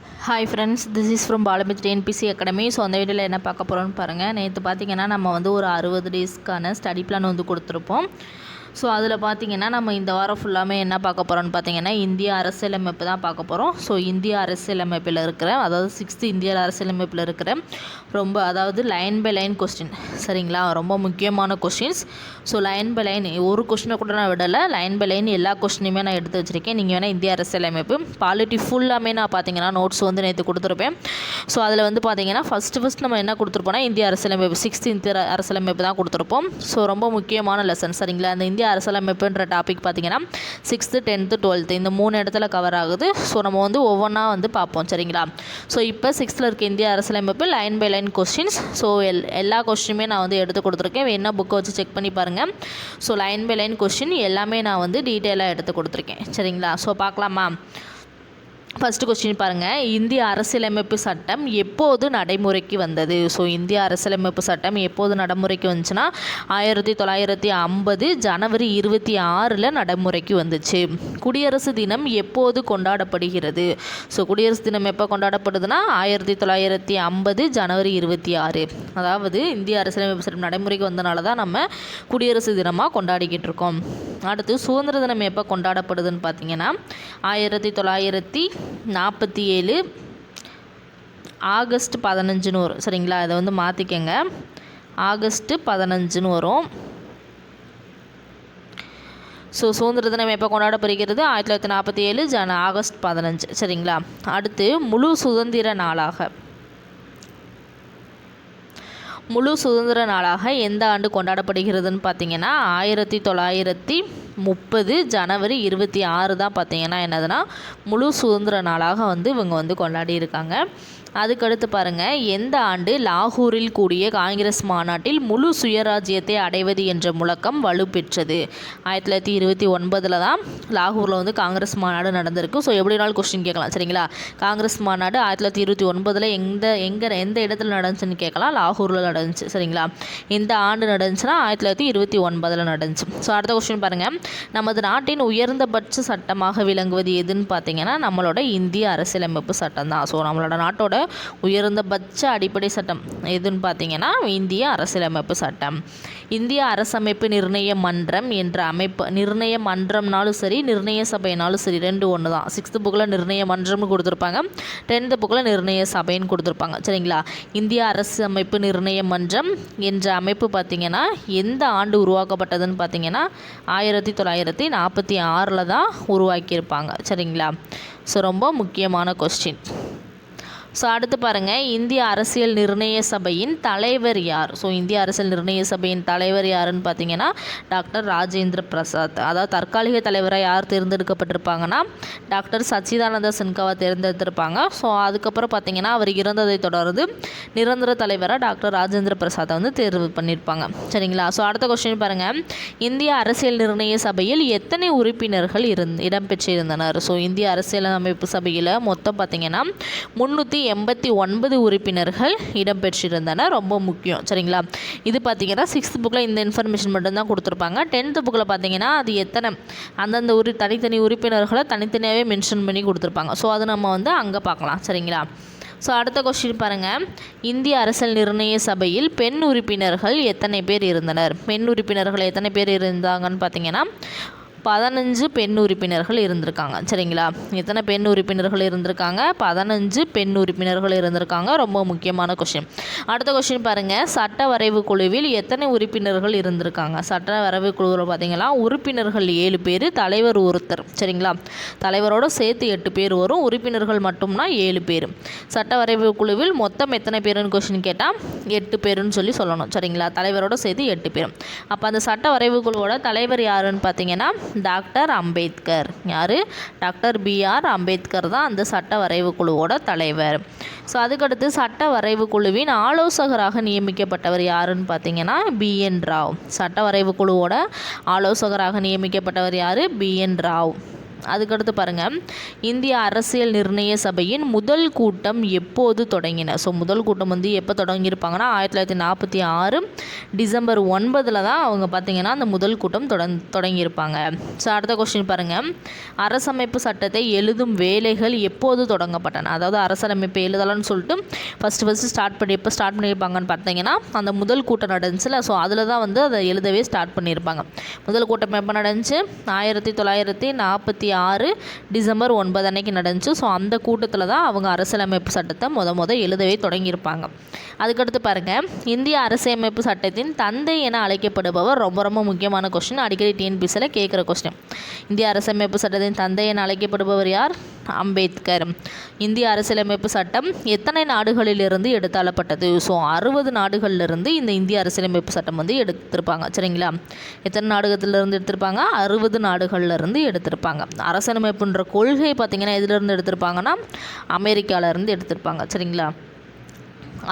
Hi friends this is from பாலமித் TNPSC academy so அந்த வீடியோவில் என்ன பார்க்க போகிறோன்னு பாருங்கள் நேற்று பார்த்திங்கன்னா நம்ம வந்து ஒரு அறுபது டேஸ்க்கான ஸ்டடி பிளான் வந்து கொடுத்துருப்போம். ஸோ அதில் பார்த்திங்கன்னா நம்ம இந்த வாரம் ஃபுல்லாமே என்ன பார்க்க போகிறோம்னு பார்த்தீங்கன்னா இந்திய அரசியலமைப்பு தான் பார்க்க போகிறோம் ஸோ இந்திய அரசியலமைப்பில் இருக்கிற அதாவது சிக்ஸ்த்து இந்திய அரசியலமைப்பில் இருக்கிற ரொம்ப அதாவது லைன் பை லைன் கொஸ்டின் சரிங்களா? ரொம்ப முக்கியமான questions so line by line ஒரு கொஸ்டினை கூட நான் விடலை. லைன் பை லைன் எல்லா கொஸ்டினுமே நான் எடுத்து வச்சுருக்கேன். நீங்கள் வேணால் இந்திய அரசியலமைப்பு. பாலிட்டி ஃபுல்லாமே நான் பார்த்தீங்கன்னா நோட்ஸ் வந்து நேற்று கொடுத்துருப்பேன். ஸோ அதில் வந்து பார்த்தீங்கன்னா ஃபஸ்ட்டு ஃபஸ்ட் நம்ம என்ன கொடுத்துருப்போம்னா இந்திய அரசியலமைப்பு சிக்ஸ்த் இந்திய அரசியலமைப்பு தான் கொடுத்துருப்போம். ஸோ ரொம்ப முக்கியமான லெசன் சரிங்களா? அந்த இந்திய அரசியலமைப்புன்ற டாபிக் பார்த்தீங்கன்னா சிக்ஸ்த்து டென்த்து டுவெல்த்து இந்த மூணு இடத்துல கவர் ஆகுது. ஸோ நம்ம வந்து ஒவ்வொன்றா வந்து பார்ப்போம். சரிங்களா? ஸோ இப்போ சிக்ஸ்த்தில் இருக்க இந்திய அரசியலமைப்பு line by line questions so L எல்லா கொஸ்டினுமே நான் வந்து எடுத்து கொடுத்துருக்கேன். வேணா புக்கை வச்சு செக் பண்ணி பாருங்கள் so line by line question எல்லாமே நான் வந்து டீட்டெயிலாக எடுத்து கொடுத்துருக்கேன். சரிங்களா? ஸோ பார்க்கலாமா? ஃபஸ்ட்டு கொஸ்டின் பாருங்கள் இந்திய அரசியலமைப்பு சட்டம் எப்போது நடைமுறைக்கு வந்தது? ஸோ இந்திய அரசியலமைப்பு சட்டம் எப்போது நடைமுறைக்கு வந்துச்சுன்னா ஆயிரத்தி தொள்ளாயிரத்தி ஐம்பது ஜனவரி இருபத்தி ஆறில் நடைமுறைக்கு வந்துச்சு. குடியரசு தினம் எப்போது கொண்டாடப்படுகிறது? ஸோ குடியரசு தினம் எப்போ கொண்டாடப்படுதுன்னா ஆயிரத்தி தொள்ளாயிரத்தி ஐம்பது ஜனவரி இருபத்தி ஆறு. அதாவது இந்திய அரசியலமைப்பு சட்டம் நடைமுறைக்கு வந்தனால தான் நம்ம குடியரசு தினமாக கொண்டாடிக்கிட்டு இருக்கோம். அடுத்து சுதந்திர தினம் எப்போ கொண்டாடப்படுதுன்னு பார்த்தீங்கன்னா ஆயிரத்தி தொள்ளாயிரத்தி நாற்பத்தி ஏழு ஆகஸ்ட் பதினஞ்சுன்னு வரும். சரிங்களா? அதை வந்து மாற்றிக்கங்க ஆகஸ்ட்டு பதினஞ்சுன்னு வரும். ஸோ சுதந்திர தினம் எப்போ கொண்டாடப்படுகிறது? ஆயிரத்தி தொள்ளாயிரத்தி நாற்பத்தி ஏழு ஜன ஆகஸ்ட் பதினஞ்சு. சரிங்களா? அடுத்து முழு சுதந்திர நாளாக. முழு சுதந்திர நாளாக எந்த ஆண்டு கொண்டாடப்படுகிறதுன்னு பார்த்தீங்கன்னா ஆயிரத்தி தொள்ளாயிரத்தி முப்பது ஜனவரி இருபத்தி ஆறு தான் பார்த்தீங்கன்னா என்னதுன்னா முழு சுதந்திர நாளாக வந்து இவங்க வந்து கொண்டாடி இருக்காங்க. அதுக்கடுத்து பாருங்கள் எந்த ஆண்டு லாகூரில் கூடிய காங்கிரஸ் மாநாட்டில் முழு சுயராஜ்யத்தை அடைவது என்ற முழக்கம் வலுப்பெற்றது? ஆயிரத்தி தொள்ளாயிரத்தி இருபத்தி ஒன்பதில் தான் லாகூரில் வந்து காங்கிரஸ் மாநாடு நடந்திருக்கு. ஸோ எப்படி நாள் கொஸ்டின் கேட்கலாம் சரிங்களா? காங்கிரஸ் மாநாடு ஆயிரத்தி தொள்ளாயிரத்தி இருபத்தி ஒன்பதில் எந்த எங்கே எந்த இடத்துல நடந்துச்சுன்னு கேட்கலாம். லாகூரில் நடந்துச்சு சரிங்களா? இந்த ஆண்டு நடந்துச்சுன்னா ஆயிரத்தி தொள்ளாயிரத்தி இருபத்தி ஒன்பதில் நடந்துச்சு. ஸோ அடுத்த கொஸ்டின் பாருங்கள் நமது நாட்டின் உயர்ந்தபட்ச சட்டமாக விளங்குவது எதுன்னு பார்த்தீங்கன்னா நம்மளோட இந்திய அரசியலமைப்பு சட்டம் தான். ஸோ நம்மளோட நாட்டோட உயர்ந்தபட்ச அடிப்படை சட்டம் எதுன்னு பார்த்தீங்கன்னா இந்திய அரசியலமைப்பு சட்டம். இந்திய அரசமைப்பு நிர்ணய மன்றம் என்ற அமைப்பு நிர்ணய மன்றம்னாலும் சரி நிர்ணய சபைனாலும் சரி ரெண்டு ஒன்று தான். சிக்ஸ்த்து புக்கில் நிர்ணய மன்றம்னு கொடுத்துருப்பாங்க. டென்த்து புக்கில் நிர்ணய சபைன்னு கொடுத்துருப்பாங்க. சரிங்களா? இந்திய அரசு அமைப்பு நிர்ணய மன்றம் என்ற அமைப்பு பார்த்திங்கன்னா எந்த ஆண்டு உருவாக்கப்பட்டதுன்னு பார்த்தீங்கன்னா ஆயிரத்தி தொள்ளாயிரத்தி நாற்பத்தி ஆறில் தான் உருவாக்கியிருப்பாங்க. சரிங்களா? ஸோ ரொம்ப முக்கியமான கொஸ்டின் ஸோ அடுத்து பாருங்கள் இந்திய அரசியல் நிர்ணய சபையின் தலைவர் யார்? ஸோ இந்திய அரசியல் நிர்ணய சபையின் தலைவர் யாருன்னு பார்த்தீங்கன்னா டாக்டர் ராஜேந்திர பிரசாத். அதாவது தற்காலிக தலைவராக யார் தேர்ந்தெடுக்கப்பட்டிருப்பாங்கன்னா டாக்டர் சச்சிதானந்த சின்காவை தேர்ந்தெடுத்திருப்பாங்க. ஸோ அதுக்கப்புறம் பார்த்தீங்கன்னா அவர் இறந்ததை தொடர்ந்து நிரந்தர தலைவராக டாக்டர் ராஜேந்திர பிரசாத்தை வந்து தேர்வு பண்ணியிருப்பாங்க சரிங்களா? ஸோ அடுத்த கொஸ்டின் பாருங்கள் இந்திய அரசியல் நிர்ணய சபையில் எத்தனை உறுப்பினர்கள் இருந் இடம்பெற்றிருந்தனர்? ஸோ இந்திய அரசியல் அமைப்பு சபையில் மொத்தம் பார்த்தீங்கன்னா முந்நூற்றி எண்பத்தி ஒன்பது உறுப்பினர்கள் இடம்பெற்றிருந்தனர் ரொம்ப முக்கியம். சரிங்களா? இது பார்த்தீங்கன்னா சிக்ஸ்த் புக்கில் இந்த இன்ஃபர்மேஷன் மட்டும்தான் கொடுத்துருப்பாங்க. டென்த்து புக்கில் பார்த்தீங்கன்னா அது எத்தனை? அந்தந்த உரி தனித்தனி உறுப்பினர்களை தனித்தனியாகவே மென்ஷன் பண்ணி கொடுத்துருப்பாங்க. ஸோ அது நம்ம வந்து அங்கே பார்க்கலாம். சரிங்களா? ஸோ அடுத்த கொஸ்டின் பாருங்கள் இந்திய அரசியல் நிர்ணய சபையில் பெண் உறுப்பினர்கள் எத்தனை பேர் இருந்தனர்? பெண் உறுப்பினர்கள் எத்தனை பேர் இருந்தாங்கன்னு பார்த்தீங்கன்னா பதினஞ்சு பெண் உறுப்பினர்கள் இருந்திருக்காங்க. சரிங்களா? எத்தனை பெண் உறுப்பினர்கள் இருந்திருக்காங்க? பதினஞ்சு பெண் உறுப்பினர்கள் இருந்திருக்காங்க. ரொம்ப முக்கியமான கொஷின் அடுத்த கொஷின் பாருங்கள் சட்ட வரைவு குழுவில் எத்தனை உறுப்பினர்கள் இருந்திருக்காங்க? சட்ட வரைவு குழுவில் பார்த்தீங்கன்னா உறுப்பினர்கள் ஏழு பேர் தலைவர் ஒருத்தர். சரிங்களா? தலைவரோட சேர்த்து எட்டு பேர் வரும். உறுப்பினர்கள் மட்டும்னா ஏழு பேர். சட்ட வரைவு குழுவில் மொத்தம் எத்தனை பேருன்னு கொஷின் கேட்டால் எட்டு பேருன்னு சொல்லி சொல்லணும். சரிங்களா? தலைவரோட சேர்த்து எட்டு பேர் அப்போ அந்த சட்ட வரைவு குழுவோட தலைவர் யாருன்னு பார்த்தீங்கன்னா டாக்டர் அம்பேத்கர். யார்? டாக்டர் பிஆர் அம்பேத்கர் தான் அந்த சட்ட வரைவு குழுவோட தலைவர். ஸோ அதுக்கடுத்து சட்ட வரைவு குழுவின் ஆலோசகராக நியமிக்கப்பட்டவர் யாருன்னு பார்த்தீங்கன்னா பிஎன் ராவ். சட்ட வரைவு குழுவோட ஆலோசகராக நியமிக்கப்பட்டவர் யார்? பிஎன் ராவ். அதுக்கடுத்து பாருங்கள் இந்திய அரசியல் நிர்ணய சபையின் முதல் கூட்டம் எப்போது தொடங்கின? ஸோ முதல் கூட்டம் வந்து எப்போ தொடங்கியிருப்பாங்கன்னா ஆயிரத்தி தொள்ளாயிரத்தி நாற்பத்தி ஆறு டிசம்பர் ஒன்பதில் தான் அவங்க பார்த்திங்கன்னா அந்த முதல் கூட்டம் தொடங் தொடங்கியிருப்பாங்க. ஸோ அடுத்த கொஸ்டின் பாருங்கள் அரசமைப்பு சட்டத்தை எழுதும் வேலைகள் எப்போது தொடங்கப்பட்டன? அதாவது அரசமைப்பு எழுதலாம்னு சொல்லிட்டு ஃபஸ்ட்டு ஃபஸ்ட்டு ஸ்டார்ட் பண்ணி எப்போ ஸ்டார்ட் பண்ணியிருப்பாங்கன்னு பார்த்தீங்கன்னா அந்த முதல் கூட்டம் நடந்துச்சுல. ஸோ அதில் தான் வந்து அதை எழுதவே ஸ்டார்ட் பண்ணியிருப்பாங்க. முதல் கூட்டம் எப்போ நடந்துச்சு? ஆயிரத்தி தொள்ளாயிரத்தி நாற்பத்தி ஆறு டிசம்பர் ஒன்பது அன்னைக்கு நடந்துச்சு. ஸோ அந்த கூட்டத்தில் தான் அவங்க அரசியலமைப்பு சட்டத்தை முத முத எழுதவே தொடங்கியிருப்பாங்க. அதுக்கடுத்து பாருங்கள் இந்திய அரசியலமைப்பு சட்டத்தின் தந்தை என அழைக்கப்படுபவர் ரொம்ப ரொம்ப முக்கியமான கொஸ்டின் அடிக்கடி டிஎன்பிசியில் கேட்குற கொஸ்டின் இந்திய அரசியலமைப்பு சட்டத்தின் தந்தை என அழைக்கப்படுபவர் யார்? அம்பேத்கர். இந்திய அரசியலமைப்பு சட்டம் எத்தனை நாடுகளிலிருந்து எடுத்தாளப்பட்டது? ஸோ அறுபது நாடுகளிலிருந்து இந்த இந்திய அரசியலமைப்பு சட்டம் வந்து எடுத்திருப்பாங்க. சரிங்களா? எத்தனை நாடுகத்திலிருந்து எடுத்திருப்பாங்க? அறுபது நாடுகள்லேருந்து எடுத்திருப்பாங்க. அரசியலமைப்புன்ற கொள்கை பார்த்திங்கன்னா எதுலேருந்து எடுத்திருப்பாங்கன்னா அமெரிக்காவிலேருந்து எடுத்திருப்பாங்க. சரிங்களா?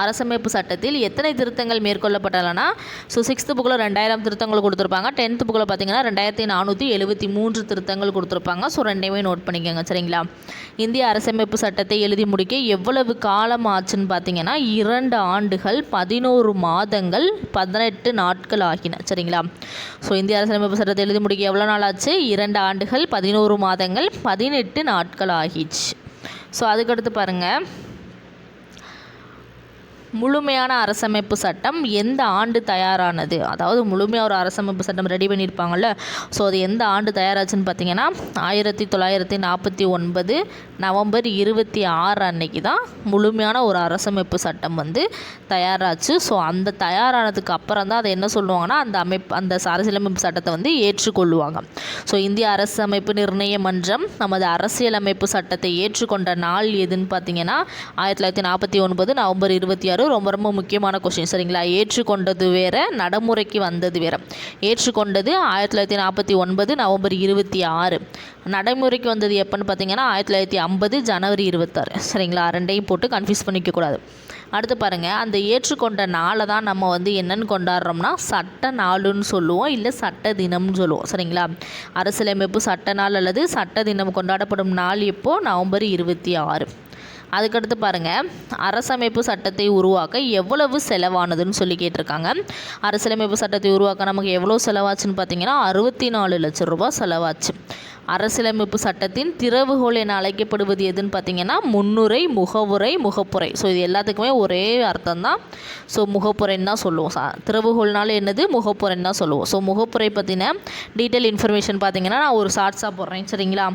அரசமைப்பு சட்டத்தில் எத்தனை திருத்தங்கள் மேற்கொள்ளப்பட்டலன்னா ஸோ சிக்ஸ்த்து புக்கில் ரெண்டாயிரம் திருத்தங்கள் கொடுத்துருப்பாங்க. டென்த்து புக்கில் பார்த்தீங்கன்னா ரெண்டாயிரத்தி நானூற்றி எழுபத்தி மூன்று திருத்தங்கள் கொடுத்துருப்பாங்க. ஸோ ரெண்டையுமே நோட் பண்ணிக்கோங்க சரிங்களா? இந்திய அரசமைப்பு சட்டத்தை எழுதி முடிக்க எவ்வளவு காலம் ஆச்சுன்னு பார்த்தீங்கன்னா இரண்டு ஆண்டுகள் பதினோரு மாதங்கள் பதினெட்டு நாட்கள் ஆகின சரிங்களா? ஸோ இந்திய அரசியலமைப்பு சட்டத்தை எழுதி முடிக்க எவ்வளோ நாள் ஆச்சு? இரண்டு ஆண்டுகள் பதினோரு மாதங்கள் பதினெட்டு நாட்கள் ஆகிச்சு. ஸோ அதுக்கடுத்து பாருங்கள் முழுமையான அரசமைப்பு சட்டம் எந்த ஆண்டு தயாரானது? அதாவது முழுமையாக ஒரு அரசமைப்பு சட்டம் ரெடி பண்ணியிருப்பாங்கள்ல ஸோ அது எந்த ஆண்டு தயாராச்சுன்னு பார்த்தீங்கன்னா ஆயிரத்தி தொள்ளாயிரத்தி நாற்பத்தி ஒன்பது நவம்பர் இருபத்தி ஆறு அன்னைக்கு தான் முழுமையான ஒரு அரசமைப்பு சட்டம் வந்து தயாராச்சு. ஸோ அந்த தயாரானதுக்கு அப்புறம் தான் அதை என்ன சொல்லுவாங்கன்னா அந்த அமைப்பு அந்த அரசியலமைப்பு சட்டத்தை வந்து ஏற்றுக்கொள்ளுவாங்க. ஸோ இந்திய அரசமைப்பு நிர்ணய மன்றம் நமது அரசியலமைப்பு சட்டத்தை ஏற்றுக்கொண்ட நாள் எதுன்னு பார்த்தீங்கன்னா ஆயிரத்தி தொள்ளாயிரத்தி நாற்பத்தி ஒன்பது நவம்பர் இருபத்தி ஆறு ரொம்ப ரொம்ப முக்கியமான கொஸ்டின் சரிங்களா? ஏற்றுக்கொண்டது வேற நடைமுறைக்கு வந்தது வேற. ஏற்றுக்கொண்டது ஆயிரத்தி தொள்ளாயிரத்தி நாற்பத்தி ஒன்பது நவம்பர் இருபத்தி ஆறு. நடைமுறைக்கு வந்தது எப்போன்னு பார்த்தீங்கன்னா ஆயிரத்தி தொள்ளாயிரத்தி ஐம்பது ஜனவரி இருபத்தாறு. சரிங்களா? ரெண்டையும் போட்டு கன்ஃபியூஸ் பண்ணிக்கக்கூடாது. அடுத்து பாருங்கள் அந்த ஏற்றுக்கொண்ட நாளை தான் நம்ம வந்து என்னென்னு கொண்டாடுறோம்னா சட்ட நாளுன்னு சொல்லுவோம் இல்லை சட்ட தினம்னு சொல்லுவோம். சரிங்களா? அரசியலமைப்பு சட்ட நாள் அல்லது சட்ட தினம் கொண்டாடப்படும் நாள் எப்போ? நவம்பர் இருபத்தி ஆறு. அதுக்கடுத்து பாருங்கள் அரசமைப்பு சட்டத்தை உருவாக்க எவ்வளவு செலவானதுன்னு சொல்லி கேட்டிருக்காங்க. அரசியலமைப்பு சட்டத்தை உருவாக்க நமக்கு எவ்வளோ செலவாச்சுன்னு பார்த்தீங்கன்னா அறுபத்தி நாலு லட்சம் ரூபா செலவாச்சு. அரசியலமைப்பு சட்டத்தின் திறவுகோல் என அழைக்கப்படுவது எதுன்னு பார்த்தீங்கன்னா முன்னுரை முகவுரை முகப்புரை. ஸோ இது எல்லாத்துக்குமே ஒரே அர்த்தம் தான் ஸோ முகப்புரைன்னு தான் சொல்லுவோம். சா திறவுகோல்னால என்னது? முகப்புரைன்னு தான் சொல்லுவோம். ஸோ முகப்புரை பற்றின டீட்டெயில் இன்ஃபர்மேஷன் பார்த்தீங்கன்னா நான் ஒரு ஷார்ட்ஸாக போடுறேன். சரிங்களா?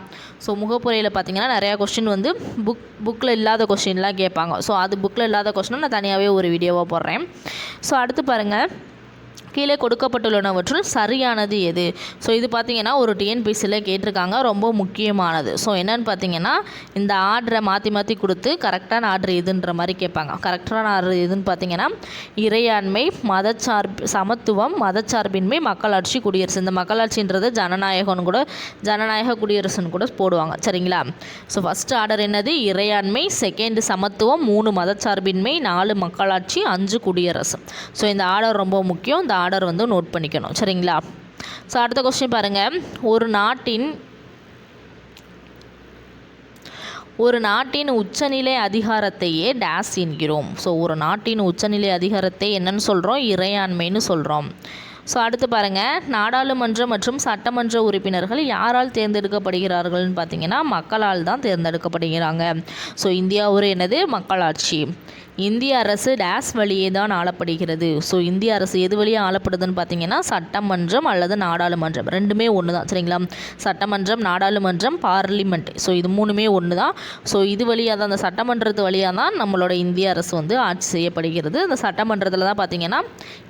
ஸோ முகப்புரையில் பார்த்தீங்கன்னா நிறையா கொஸ்டின் வந்து புக் புக்கில் இல்லாத கொஸ்டின்லாம் கேட்பாங்க. ஸோ அது புக்கில் இல்லாத கொஸ்டினும் நான் தனியாகவே ஒரு வீடியோவாக போடுறேன். ஸோ அடுத்து பாருங்கள் கீழே கொடுக்கப்பட்டுள்ளனவற்றுள் சரியானது எது? ஸோ இது பார்த்தீங்கன்னா ஒரு டிஎன்பிசியில் கேட்டிருக்காங்க. ரொம்ப முக்கியமானது. ஸோ என்னென்னு பார்த்தீங்கன்னா இந்த ஆர்டரை மாற்றி மாற்றி கொடுத்து கரெக்டான ஆர்டர் எதுன்ற மாதிரி கேட்பாங்க. கரெக்டான ஆர்டர் எதுன்னு பார்த்தீங்கன்னா இறையாண்மை மதச்சார்பு சமத்துவம் மதச்சார்பின்மை மக்களாட்சி குடியரசு. இந்த மக்களாட்சின்றது ஜனநாயகம்னு கூட ஜனநாயக குடியரசுன்னு கூட போடுவாங்க. சரிங்களா? ஸோ ஃபஸ்ட் ஆர்டர் என்னது? இறையாண்மை செகண்ட் சமத்துவம் மூணு மதச்சார்பின்மை நாலு மக்களாட்சி அஞ்சு குடியரசு. ஸோ இந்த ஆர்டர் ரொம்ப முக்கியம். இந்த ஆர்டர் வந்து நோட் பண்ணிக்கணும். சரிங்களா? ஸோ அடுத்த கொஸ்டின் பாருங்கள் ஒரு நாட்டின் ஒரு நாட்டின் உச்சநிலை அதிகாரத்தையே டேஸ் என்கிறோம். ஸோ ஒரு நாட்டின் உச்சநிலை அதிகாரத்தை என்னன்னு சொல்கிறோம் இறையாண்மைன்னு சொல்கிறோம் ஸோ அடுத்து பாருங்கள் நாடாளுமன்ற மற்றும் சட்டமன்ற உறுப்பினர்கள் யாரால் தேர்ந்தெடுக்கப்படுகிறார்கள்னு பார்த்தீங்கன்னா மக்களால் தான் தேர்ந்தெடுக்கப்படுகிறாங்க. ஸோ இந்தியா ஒரு என்னது? மக்களாட்சி. இந்திய அரசு டேஸ் வழியே தான் ஆளப்படுகிறது. ஸோ இந்திய அரசு எது வழியாக ஆளப்படுதுன்னு பார்த்தீங்கன்னா சட்டமன்றம் அல்லது நாடாளுமன்றம். ரெண்டுமே ஒன்று தான் சரிங்களா? சட்டமன்றம் நாடாளுமன்றம் பார்லிமெண்ட். ஸோ இது மூணுமே ஒன்று தான் ஸோ இது வழியாக தான் அந்த சட்டமன்றத்து வழியாக தான் நம்மளோட இந்திய அரசு வந்து ஆட்சி செய்யப்படுகிறது. இந்த சட்டமன்றத்தில் தான் பார்த்தீங்கன்னா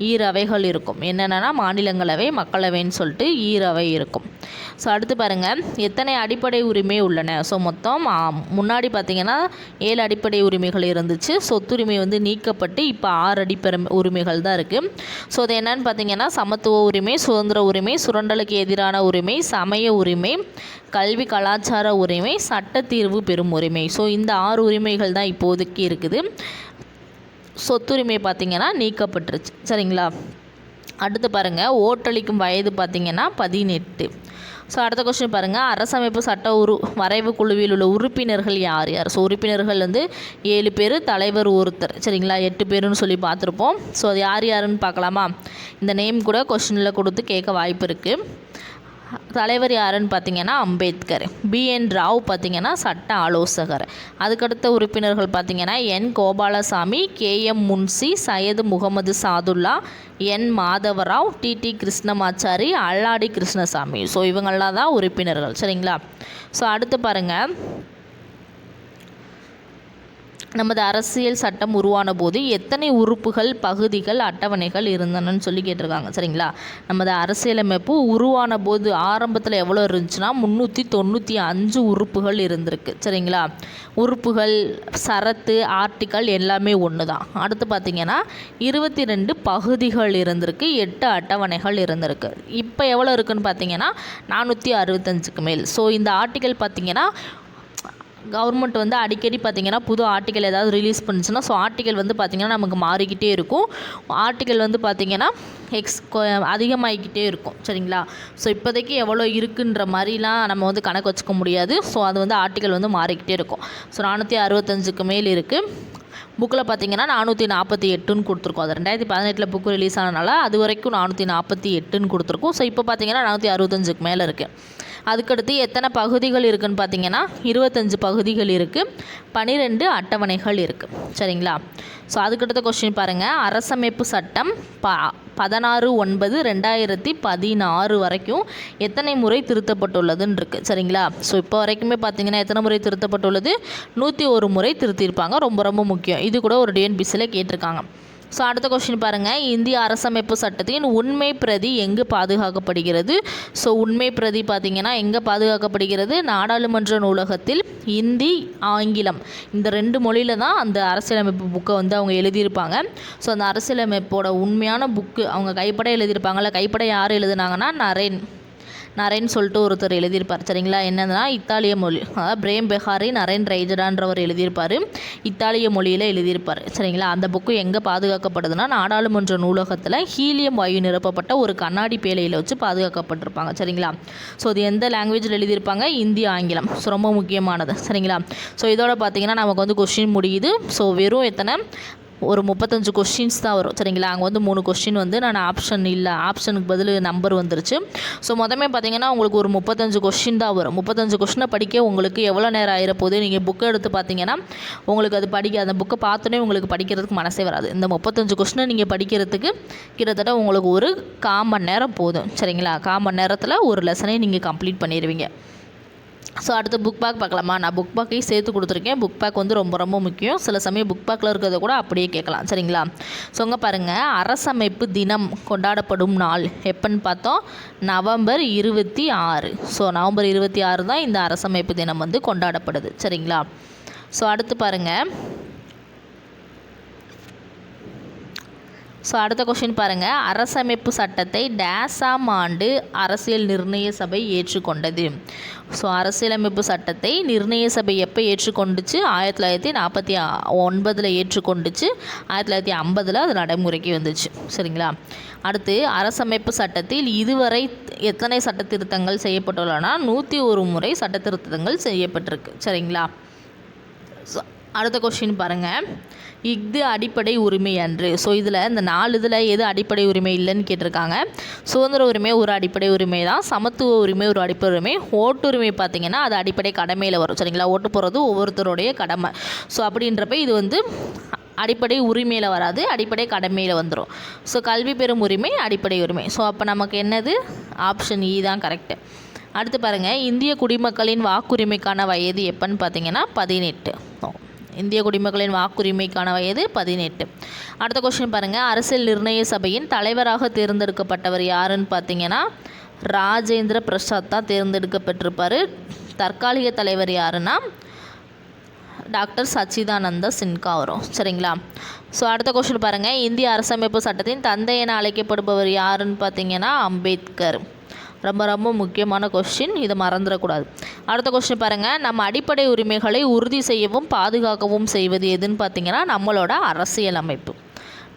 ஈரவைகள் இருக்கும். என்னென்னா மாநிலங்களவை மக்களவைன்னு சொல்லிட்டு ஈரவை இருக்கும். ஸோ அடுத்து பாருங்கள் எத்தனை அடிப்படை உரிமை உள்ளன? ஸோ மொத்தம் முன்னாடி பார்த்தீங்கன்னா ஏழு அடிப்படை உரிமைகள் இருந்துச்சு. சொத்து சொத்துரிமை வந்து நீக்கப்பட்டு இப்போ ஆறு அடிப்படை உரிமைகள் தான் இருக்குது ஸோ அது என்னன்னு பார்த்தீங்கன்னா சமத்துவ உரிமை சுதந்திர உரிமை சுரண்டலுக்கு எதிரான உரிமை சமய உரிமை கல்வி கலாச்சார உரிமை சட்ட தீர்வு பெறும் உரிமை. ஸோ இந்த ஆறு உரிமைகள் தான் இப்போதைக்கு இருக்குது. சொத்துரிமை பார்த்தீங்கன்னா நீக்கப்பட்டுருச்சு. சரிங்களா? அடுத்து பாருங்கள் ஓட்டளிக்கும் வயது பார்த்திங்கன்னா பதினெட்டு. ஸோ அடுத்த கொஸ்டின் பாருங்கள் அரசமைப்பு சட்ட உரு வரைவு குழுவில் உள்ள உறுப்பினர்கள் யார் யார்? ஸோ உறுப்பினர்கள் வந்து ஏழு பேர் தலைவர் ஒருத்தர். சரிங்களா? எட்டு பேருன்னு சொல்லி பார்த்துருப்போம். ஸோ அது யார் யாருன்னு பார்க்கலாமா? இந்த நேம் கூட கொஸ்டினில் கொடுத்து கேட்க வாய்ப்பு இருக்குது தலைவர் யாருன்னு பார்த்தீங்கன்னா அம்பேத்கர். பிஎன் ராவ் பார்த்தீங்கன்னா சட்ட ஆலோசகர். அதுக்கடுத்த உறுப்பினர்கள் பார்த்தீங்கன்னா N. Gopalaswami KM Munshi Syed Muhammad Saadulla N. Madhava Rao TT Krishnamachari Alladi Krishnaswami. So இவங்கெல்லாம் தான் உறுப்பினர்கள். சரிங்களா? ஸோ அடுத்து பாருங்கள் நமது அரசியல் சட்டம் உருவான போது எத்தனை உறுப்புகள் பகுதிகள் அட்டவணைகள் இருந்தனன்னு சொல்லி கேட்டிருக்காங்க சரிங்களா? நமது அரசியலமைப்பு உருவான போது ஆரம்பத்தில் எவ்வளோ இருந்துச்சுன்னா முந்நூற்றி தொண்ணூற்றி அஞ்சு உறுப்புகள் இருந்திருக்கு சரிங்களா? உறுப்புகள் சரத்து ஆர்டிக்கல் எல்லாமே ஒன்று தான் அடுத்து பார்த்திங்கன்னா இருபத்தி ரெண்டு பகுதிகள் இருந்திருக்கு எட்டு அட்டவணைகள் இருந்திருக்கு. இப்போ எவ்வளோ இருக்குன்னு பார்த்தீங்கன்னா நானூற்றி அறுபத்தஞ்சுக்கு மேல். ஸோ இந்த ஆர்டிக்கல் பார்த்திங்கன்னா கவர்மெண்ட் வந்து அடிக்கடி பார்த்திங்கன்னா புது ஆர்டிக்கல் ஏதாவது ரிலீஸ் பண்ணுச்சுன்னா ஸோ ஆர்டிக்கல் வந்து பார்த்திங்கன்னா நமக்கு மாறிக்கிட்டே இருக்கும். ஆர்டிக்கல் வந்து பார்த்திங்கன்னா எக்ஸ் அதிகமாகிக்கிட்டே இருக்கும் சரிங்களா? ஸோ இப்போதைக்கு எவ்வளோ இருக்குன்ற மாதிரிலாம் நம்ம வந்து கணக்கு வச்சுக்க முடியாது. ஸோ அது வந்து ஆர்டிக்கல் வந்து மாறிக்கிட்டே இருக்கும். ஸோ நானூற்றி அறுபத்தஞ்சுக்கு மேல் இருக்குது புக்கில் பார்த்தீங்கன்னா நானூற்றி நாற்பத்தி எட்டுன்னு கொடுத்துருக்கோம். அது ரெண்டாயிரத்தி பதினெட்டில் புக்கு ரிலீஸ் ஆனனால அது வரைக்கும் நானூற்றி நாற்பத்தி எட்டுன்னு கொடுத்துருக்கோம். ஸோ இப்போ பார்த்தீங்கன்னா நானூற்றி அறுபத்தஞ்சுக்கு மேலே இருக்குது அதுக்கடுத்து எத்தனை பகுதிகள் இருக்குதுன்னு பார்த்தீங்கன்னா இருபத்தஞ்சு பகுதிகள் இருக்குது பன்னிரெண்டு அட்டவணைகள் இருக்குது சரிங்களா? ஸோ அதுக்கடுத்த கொஸ்டின் பாருங்கள் அரசமைப்பு சட்டம் ப பதினாறு ஒன்பது ரெண்டாயிரத்தி பதினாறு வரைக்கும் எத்தனை முறை திருத்தப்பட்டுள்ளதுன்னு இருக்குது சரிங்களா? ஸோ இப்போ வரைக்குமே பார்த்தீங்கன்னா எத்தனை முறை திருத்தப்பட்டுள்ளது? நூற்றி ஒரு முறை திருத்தியிருப்பாங்க. ரொம்ப ரொம்ப முக்கியம். இது கூட ஒரு டிஎன்பிசியில் கேட்டிருக்காங்க. ஸோ அடுத்த கொஸ்டின் பாருங்கள் இந்திய அரசமைப்பு சட்டத்தின் உண்மை பிரதி எங்கு பாதுகாக்கப்படுகிறது? ஸோ உண்மை பிரதி பார்த்திங்கன்னா எங்கே பாதுகாக்கப்படுகிறது? நாடாளுமன்ற நூலகத்தில் இந்தி ஆங்கிலம் இந்த ரெண்டு மொழியில் தான் அந்த அரசியலமைப்பு புக்கை வந்து அவங்க எழுதியிருப்பாங்க. ஸோ அந்த அரசியலமைப்போட உண்மையான புக்கு அவங்க கைப்பட எழுதியிருப்பாங்கள்ல கைப்பட யார் எழுதுனாங்கன்னா நரேன். நரேன் சொல்லிட்டு ஒருத்தர் எழுதியிருப்பார் சரிங்களா? என்னதுன்னா இத்தாலிய மொழி. அதாவது பிரேம் பெஹாரி நரேன் ரைஜடான்றவர் எழுதியிருப்பார். இத்தாலிய மொழியில் எழுதியிருப்பார் சரிங்களா? அந்த புக்கு எங்கே பாதுகாக்கப்படுதுன்னா நாடாளுமன்ற நூலகத்தில் ஹீலியம் வாயு நிரப்பப்பட்ட ஒரு கண்ணாடி பேலையில் வச்சு பாதுகாக்கப்பட்டிருப்பாங்க சரிங்களா? ஸோ இது எந்த லாங்குவேஜில் எழுதியிருப்பாங்க? இந்தி ஆங்கிலம். ஸோ ரொம்ப முக்கியமானது சரிங்களா? ஸோ இதோட பார்த்தீங்கன்னா நமக்கு வந்து கொஷின் முடியுது. ஸோ வெறும் எத்தனை? ஒரு முப்பத்தஞ்சு கொஷின்ஸ் தான் வரும். சரிங்களா? அங்கே வந்து மூணு கொஷின் வந்து நான் ஆப்ஷன் இல்லை. ஆப்ஷனுக்கு பதில் நம்பர் வந்துருச்சு. ஸோ மொத்தமே பார்த்தீங்கன்னா உங்களுக்கு ஒரு முப்பத்தஞ்சு கொஷின் தான் வரும். முப்பத்தஞ்சு கொஷினை படிக்க உங்களுக்கு எவ்வளோ நேரம் ஆயிரப்போகுது நீங்கள் புக்கை எடுத்து பார்த்தீங்கன்னா உங்களுக்கு அது படிக்க அந்த புக்கை பார்த்தோன்னே உங்களுக்கு படிக்கிறதுக்கு மனசே வராது. இந்த முப்பத்தஞ்சு கொஷினை நீங்கள் படிக்கிறதுக்கு கிட்டத்தட்ட உங்களுக்கு ஒரு கால் மணி நேரம் போதும். சரிங்களா? கால் மணி நேரத்தில் ஒரு லெசனை நீங்கள் கம்ப்ளீட் பண்ணிடுவீங்க ஸோ அடுத்து புக் பேக் பார்க்கலாமா? நான் புக் பேக்கையும் சேர்த்து கொடுத்துருக்கேன். புக் பேக் வந்து ரொம்ப ரொம்ப முக்கியம். சில சமயம் புக் பேக்கில் இருக்கிறத கூட அப்படியே கேட்கலாம். சரிங்களா? ஸோ பாருங்கள் அரசமைப்பு தினம் கொண்டாடப்படும் நாள் எப்போன்னு பார்த்தோம். நவம்பர் இருபத்தி ஆறு. ஸோ நவம்பர் இருபத்தி ஆறு தான் இந்த அரசமைப்பு தினம் வந்து கொண்டாடப்படுது. சரிங்களா? ஸோ அடுத்து பாருங்கள் ஸோ அடுத்த கொஷின் பாருங்கள் அரசமைப்பு சட்டத்தை டேஸாம் ஆண்டு அரசியல் நிர்ணய சபை ஏற்றுக்கொண்டது. ஸோ அரசியலமைப்பு சட்டத்தை நிர்ணய சபை எப்போ ஏற்றுக்கொண்டுச்சு? ஆயிரத்தி தொள்ளாயிரத்தி நாற்பத்தி ஒன்பதில் ஏற்றுக்கொண்டுச்சு. ஆயிரத்தி தொள்ளாயிரத்தி ஐம்பதில் அது நடைமுறைக்கு வந்துச்சு. சரிங்களா? அடுத்து அரசமைப்பு சட்டத்தில் இதுவரை எத்தனை சட்ட திருத்தங்கள் செய்யப்பட்டுள்ளன? நூற்றி ஒரு முறை சட்ட திருத்தங்கள் செய்யப்பட்டிருக்கு. சரிங்களா? ஸோ அடுத்த கொஷின் பாருங்கள் இஃது அடிப்படை உரிமை அன்று. ஸோ இதில் இந்த நாலு இதில் எது அடிப்படை உரிமை இல்லைன்னு கேட்டிருக்காங்க. சுதந்திர உரிமை ஒரு அடிப்படை உரிமை தான். சமத்துவ உரிமை ஒரு அடிப்படை உரிமை. ஓட்டுரிமை பார்த்திங்கன்னா அது அடிப்படை கடமையில் வரும். சரிங்களா? ஓட்டு போகிறது ஒவ்வொருத்தருடைய கடமை. ஸோ அப்படின்றப்ப இது வந்து அடிப்படை உரிமையில் வராது. அடிப்படை கடமையில் வந்துடும் ஸோ கல்வி பெறும் உரிமை அடிப்படை உரிமை. ஸோ அப்போ நமக்கு என்னது? ஆப்ஷன் இ e தான் கரெக்டு அடுத்து பாருங்கள் இந்திய குடிமக்களின் வாக்குரிமைக்கான வயது எப்போன்னு பார்த்தீங்கன்னா பதினெட்டு. இந்திய குடிமக்களின் வாக்குரிமைக்கான வயது பதினெட்டு. அடுத்த கொஸ்டின் பாருங்கள் அரசியல் நிர்ணய சபையின் தலைவராக தேர்ந்தெடுக்கப்பட்டவர் யாருன்னு பார்த்தீங்கன்னா ராஜேந்திர பிரசாத் தான் தேர்ந்தெடுக்கப்பட்டிருப்பார். தற்காலிக தலைவர் யாருன்னா டாக்டர் சச்சிதானந்த சின்கா வரும் சரிங்களா? ஸோ அடுத்த கொஸ்டின் பாருங்கள் இந்திய அரசமைப்பு சட்டத்தின் தந்தை என அழைக்கப்படுபவர் யாருன்னு பார்த்தீங்கன்னா அம்பேத்கர். ரொம்ப ரொம்ப முக்கியமான கொஸ்டின் இதை மறந்துடக்கூடாது. அடுத்த கொஸ்டின் பாருங்கள் நம்ம அடிப்படை உரிமைகளை உறுதி செய்யவும் பாதுகாக்கவும் செய்வது எதுன்னு பார்த்தீங்கன்னா நம்மளோட அரசியலமைப்பு.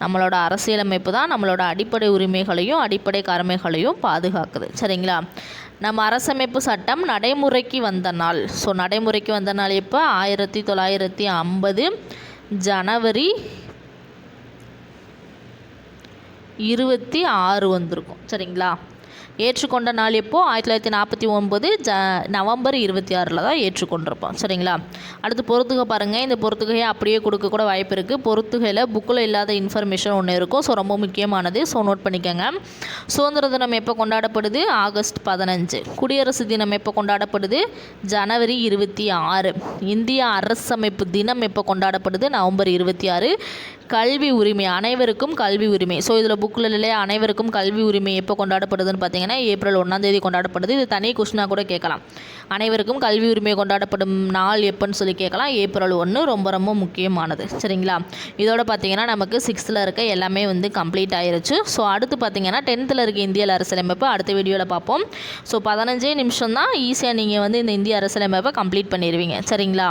நம்மளோட அரசியலமைப்பு தான் நம்மளோட அடிப்படை உரிமைகளையும் அடிப்படை கடமைகளையும் பாதுகாக்குது. சரிங்களா? நம்ம அரசமைப்பு சட்டம் நடைமுறைக்கு வந்த நாள். ஸோ நடைமுறைக்கு வந்த நாள் இப்போ ஆயிரத்தி தொள்ளாயிரத்தி ஐம்பது ஜனவரி இருபத்தி ஆறு வந்திருக்கும். சரிங்களா? ஏற்றுக்கொண்ட நாள் எப்போ? ஆயிரத்தி தொள்ளாயிரத்தி நாற்பத்தி ஒம்பது ஜ நவம்பர் இருபத்தி ஆறில் தான் ஏற்றுக்கொண்டிருப்போம். சரிங்களா? அடுத்து பொறுத்துக பாருங்கள் இந்த பொறுத்துகையை அப்படியே கொடுக்க கூட வாய்ப்பு இருக்குது பொறுத்துகையில் புக்கில் இல்லாத இன்ஃபர்மேஷன் ஒன்று இருக்கும். ஸோ ரொம்ப முக்கியமானது. ஸோ நோட் பண்ணிக்கோங்க. சுதந்திர தினம் எப்போ கொண்டாடப்படுது? ஆகஸ்ட் பதினஞ்சு. குடியரசு தினம் எப்போ கொண்டாடப்படுது? ஜனவரி இருபத்தி ஆறு. இந்திய அரசமைப்பு தினம் எப்போ கொண்டாடப்படுது? நவம்பர் இருபத்தி ஆறு. கல்வி உரிமை அனைவருக்கும் கல்வி உரிமை. ஸோ இதில் புக்கில் இல்லையா? அனைவருக்கும் கல்வி உரிமை எப்போ கொண்டாடப்படுதுன்னு பார்த்தீங்கன்னா ஏப்ரல் ஒன்றாம் தேதி கொண்டாடப்படுது. இது தனி கொஸ்டினாக கூட கேட்கலாம். அனைவருக்கும் கல்வி உரிமை கொண்டாடப்படும் நாள் எப்போன்னு சொல்லி கேட்கலாம். ஏப்ரல் ஒன்று ரொம்ப ரொம்ப முக்கியமானது. சரிங்களா? இதோட பார்த்தீங்கன்னா நமக்கு சிக்ஸ்த்தில் இருக்க எல்லாமே வந்து கம்ப்ளீட் ஆயிருச்சு. ஸோ அடுத்து பார்த்தீங்கன்னா டென்த்தில் இருக்க இந்திய அரசியலமைப்பு அடுத்த வீடியோவில் பார்ப்போம். ஸோ பதினஞ்சே நிமிஷம் தான் ஈஸியாக நீங்கள் வந்து இந்த இந்திய அரசியலமைப்பை கம்ப்ளீட் பண்ணிடுவீங்க சரிங்களா?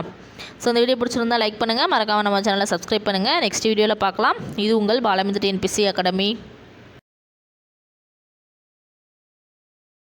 ஸோ இந்த வீடியோ பிடிச்சிருந்தா லைக் பண்ணுங்கள் மறக்காமல் நம்ம சேனலை சப்ஸ்கிரைப் பண்ணுங்கள் நெக்ஸ்ட் வீடியோவில் பார்க்கலாம். இது உங்கள் பாலமிந்திரி என்பிசி அகாடமி